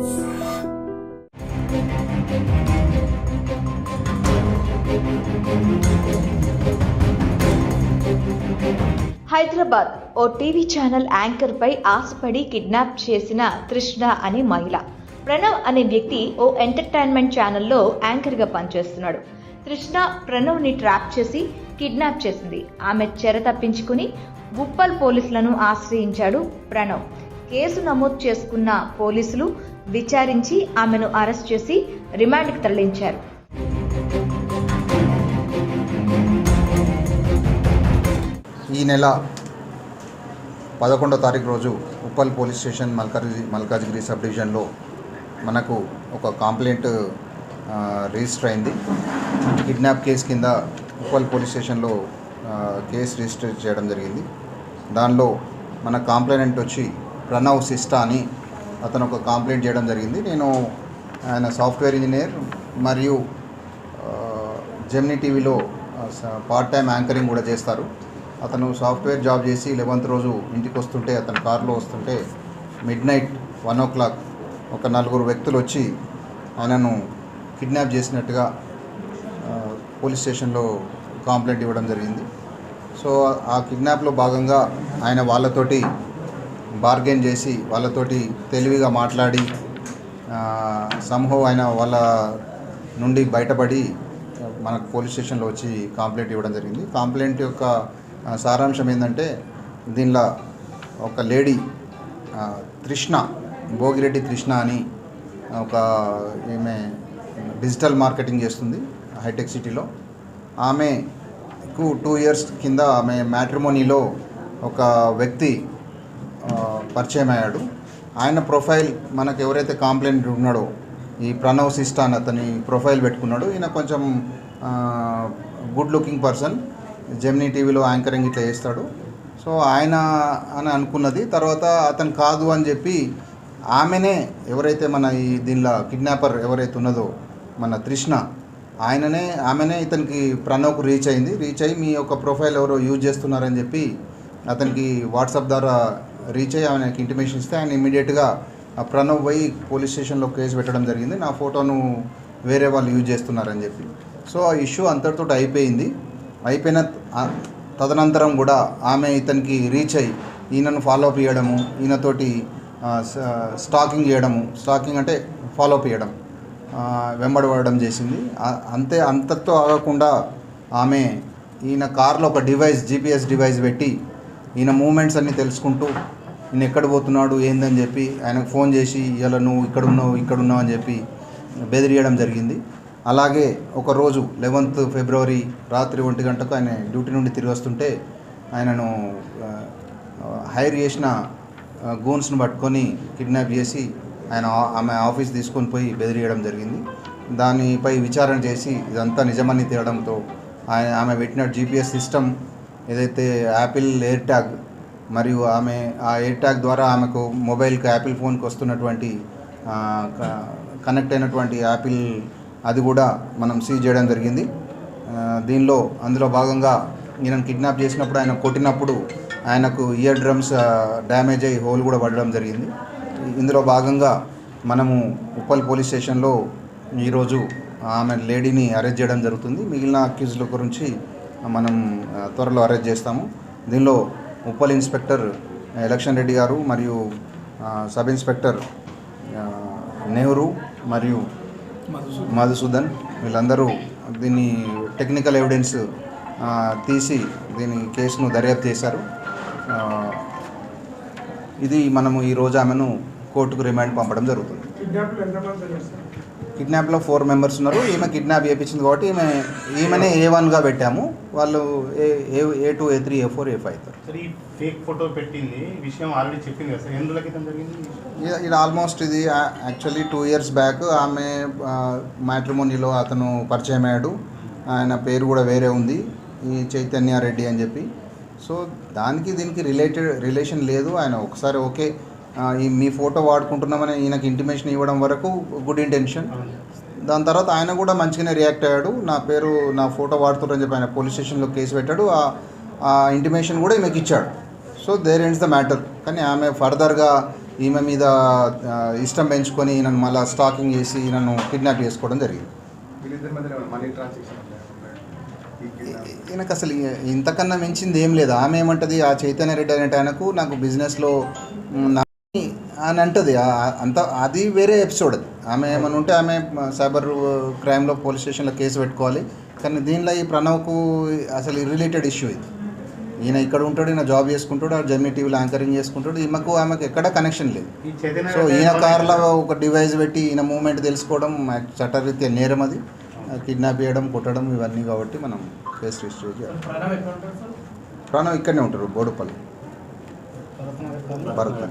హైదరాబాద్ ఓ TV channel anchor పై ఆశపడి కిడ్నాప్ చేసిన తృష్ణ అనే మహిళ. ప్రణవ్ అనే వ్యక్తి ఓ ఎంటర్టైన్మెంట్ ఛానల్లో యాంకర్గా పనిచేస్తున్నాడు. తృష్ణ ప్రణవ్ని ట్రాప్ చేసి కిడ్నాప్ చేసింది. ఆమె చెర తప్పించుకుని ఉప్పల్ పోలీసులను ఆశ్రయించాడు ప్రణవ్. కేసు నమోదు చేసుకున్న పోలీసులు విచారించి ఆమెను అరెస్ట్ చేసి రిమాండ్కి తరలించారు. ఈ నెల పదకొండో తారీఖు రోజు Uppal police station Malkaj Malkajgiri sub డివిజన్లో మనకు ఒక కంప్లైంట్ రిజిస్టర్ అయింది. కిడ్నాప్ కేసు కింద ఉప్పల్ పోలీస్ స్టేషన్లో కేసు రిజిస్టర్ చేయడం జరిగింది. దానిలో మన కాంప్లైనెంట్ వచ్చి ప్రణవ్ సిస్టా అని అతను ఒక కంప్లైంట్ చేయడం జరిగింది. నేను ఆయన సాఫ్ట్వేర్ ఇంజనీర్ మరియు జెమినీ టీవీలో పార్ట్ టైం యాంకరింగ్ కూడా చేస్తారు. అతను సాఫ్ట్వేర్ జాబ్ చేసి లెవెంత్ రోజు ఇంటికి వస్తుంటే అతను కారులో వస్తుంటే midnight one o'clock ఒక నలుగురు వ్యక్తులు వచ్చి ఆయనను కిడ్నాప్ చేసినట్టుగా పోలీస్ స్టేషన్లో కంప్లైంట్ ఇవ్వడం జరిగింది. సో ఆ కిడ్నాప్లో భాగంగా ఆయన వాళ్ళతోటి బార్గెన్ చేసి వాళ్ళతోటి తెలివిగా మాట్లాడి సంహవ్ ఆయన వాళ్ళ నుండి బయటపడి మనకు పోలీస్ స్టేషన్లో వచ్చి కంప్లైంట్ ఇవ్వడం జరిగింది. కంప్లైంట్ యొక్క సారాంశం ఏంటంటే దీనిలో ఒక లేడీ కృష్ణ తృష్ణ భోగిరెడ్డి కృష్ణ అని ఒక ఈమె డిజిటల్ మార్కెటింగ్ చేస్తుంది హైటెక్ సిటీలో ఆమెకు టూ ఇయర్స్ కింద ఆమె మ్యాట్రిమోనీలో ఒక వ్యక్తి పరిచయం అయ్యాడు ఆయన ప్రొఫైల్ మనకు ఎవరైతే కాంప్లైంట్ ఉన్నాడో ఈ ప్రణవ్ సిస్టా అని అతని ప్రొఫైల్ పెట్టుకున్నాడు. ఈయన కొంచెం గుడ్ లుకింగ్ పర్సన్ జెమినీ టీవీలో యాంకరింగ్ ఇట్లా చేస్తాడు. సో ఆయన అని అనుకున్నది. తర్వాత అతను కాదు అని చెప్పి ఆమెనే ఎవరైతే మన ఈ దీనిలో కిడ్నాపర్ ఎవరైతే ఉన్నదో మన తృష్ణ ఆయననే ఆమెనే ఇతనికి ప్రణవ్కు రీచ్ అయింది. రీచ్ అయ్యి మీ యొక్క ప్రొఫైల్ ఎవరో యూజ్ చేస్తున్నారని చెప్పి అతనికి వాట్సాప్ ద్వారా రీచ్ అయ్యి ఆయనకి ఇంటిమేషన్ ఇస్తే ఆయన ఇమీడియట్గా ప్రణవ్ పోయి పోలీస్ స్టేషన్లో కేసు పెట్టడం జరిగింది. నా ఫోటోను వేరే వాళ్ళు యూజ్ చేస్తున్నారని చెప్పి. సో ఆ ఇష్యూ అంతటితో అయిపోయింది. అయిపోయిన తదనంతరం కూడా ఆమె ఇతనికి రీచ్ అయ్యి ఈయనను ఫాలోఅప్ చేయడము ఈయనతోటి స్టాకింగ్ చేయడము స్టాకింగ్ అంటే ఫాలోఅప్ చేయడం వెంబడబడడం చేసింది. అంతే అంతతో ఆగకుండా ఆమె ఈయన కార్లో ఒక డివైస్ జీపీఎస్ డివైస్ పెట్టి ఈయన మూమెంట్స్ అన్నీ తెలుసుకుంటూ ఈయన ఎక్కడ పోతున్నాడు ఏందని చెప్పి ఆయనకు ఫోన్ చేసి ఇలా నువ్వు ఇక్కడ ఉన్నావు ఇక్కడ ఉన్నావు అని చెప్పి బెదిరియడం జరిగింది. అలాగే ఒకరోజు లెవెంత్ ఫిబ్రవరి రాత్రి ఒంటి గంటకు ఆయన డ్యూటీ నుండి తిరిగి వస్తుంటే ఆయనను హైర్ చేసిన గూన్స్ను పట్టుకొని కిడ్నాప్ చేసి ఆయన ఆ- ఆమె ఆఫీస్ తీసుకొని పోయి బెదిరియడం జరిగింది. దానిపై విచారణ చేసి ఇదంతా నిజమని తేడంతో ఆయన ఆమె పెట్టిన జీపీఎస్ సిస్టమ్ ఏదైతే యాపిల్ ఎయిర్ ట్యాగ్ మరియు ఆమె ఆ ఎయిర్ ట్యాగ్ ద్వారా ఆమెకు మొబైల్కి యాపిల్ ఫోన్కి వస్తున్నటువంటి కనెక్ట్ అయినటువంటి యాపిల్ అది కూడా మనం సీజ్ చేయడం జరిగింది. దీనిలో అందులో భాగంగా ఈయనను కిడ్నాప్ చేసినప్పుడు ఆయన కొట్టినప్పుడు ఆయనకు ఇయర్ డ్రమ్స్ డ్యామేజ్ అయ్యి హోల్ కూడా పడడం జరిగింది. ఇందులో భాగంగా మనము ఉప్పల్ పోలీస్ స్టేషన్లో ఈరోజు ఆమె లేడీని అరెస్ట్ చేయడం జరుగుతుంది. మిగిలిన అక్యూజ్ల గురించి మనం త్వరలో అరెస్ట్ చేస్తాము. దీనిలో ఉప్పల్ ఇన్స్పెక్టర్ ఎలక్షన్ రెడ్డి గారు మరియు సబ్ ఇన్స్పెక్టర్ నెహ్రూ మరియు మధుసూదన్ వీళ్ళందరూ దీన్ని టెక్నికల్ ఎవిడెన్స్ తీసి దీని కేసును దర్యాప్తు చేశారు. ఇది మనము ఈరోజు ఆమెను కోర్టుకు రిమాండ్ పంపడం జరుగుతుంది. కిడ్నాప్లు ఫోర్ మెంబర్స్ ఉన్నారు. ఈమె కిడ్నాప్ చేయించింది కాబట్టి ఈమె ఈమెనే ఏ వన్గా పెట్టాము. వాళ్ళు A A A two A three A four A five fake photo పెట్టింది. విషయం ఆల్రెడీ చెప్పింది కదా సార్. జరిగింది? ఇది- ఆల్మోస్ట్ ఇది యాక్చువల్లీ టూ ఇయర్స్ బ్యాక్ ఆమె మ్యాట్రిమోనీలో అతను పరిచయం అయ్యాడు. ఆయన పేరు కూడా వేరే ఉంది. ఈ చైతన్య రెడ్డి అని చెప్పి. సో దానికి దీనికి రిలేటెడ్ రిలేషన్ లేదు. ఆయన ఒకసారి ఓకే మీ ఫోటో వాడుకుంటున్నామని ఈయనకి ఇంటిమేషన్ ఇవ్వడం వరకు గుడ్ ఇంటెన్షన్. దాని తర్వాత ఆయన కూడా మంచిగానే రియాక్ట్ అయ్యాడు. నా పేరు నా ఫోటో వాడుతున్నారని చెప్పి ఆయన పోలీస్ స్టేషన్లో కేసు పెట్టాడు. ఆ- ఇంటిమేషన్ కూడా ఈమెకి ఇచ్చాడు. So there ends the matter కానీ ఆమె ఫర్దర్గా ఈమె మీద ఇష్టం పెంచుకొని నన్ను మళ్ళీ స్టాకింగ్ చేసి నన్ను కిడ్నాప్ చేసుకోవడం జరిగింది. ఈయనకు అసలు ఇంతకన్నా మించింది ఏం లేదు. ఆమె ఏమంటది? ఆ చైతన్య రెడ్డి అనేట ఆయనకు నాకు బిజినెస్లో నా- అని అంటది. అంత అది వేరే ఎపిసోడ్ అది. ఆమె ఏమైనా ఉంటే ఆమె సైబర్ క్రైమ్లో పోలీస్ స్టేషన్లో కేసు పెట్టుకోవాలి. కానీ దీనిలో ఈ ప్రణవ్కు అసలు రిలేటెడ్ ఇష్యూ ఇది. ఈయన ఇక్కడ ఉంటాడు ఈయన జాబ్ చేసుకుంటాడు ఆ జర్నీ టీవీలో యాంకరింగ్ చేసుకుంటాడు. ఈమెకు ఆమెకు ఎక్కడ కనెక్షన్ లేదు. సో ఈయన? కార్లో ఒక డివైస్ పెట్టి ఈయన మూమెంట్ తెలుసుకోవడం చట్టరీత్యా నేరం అది. కిడ్నాప్ చేయడం కొట్టడం ఇవన్నీ కాబట్టి మనం కేసు రిజిస్టర్ చేయాలి. ప్రణవ్ ఇక్కడనే ఉంటారు బోడుపల్లి. भारत में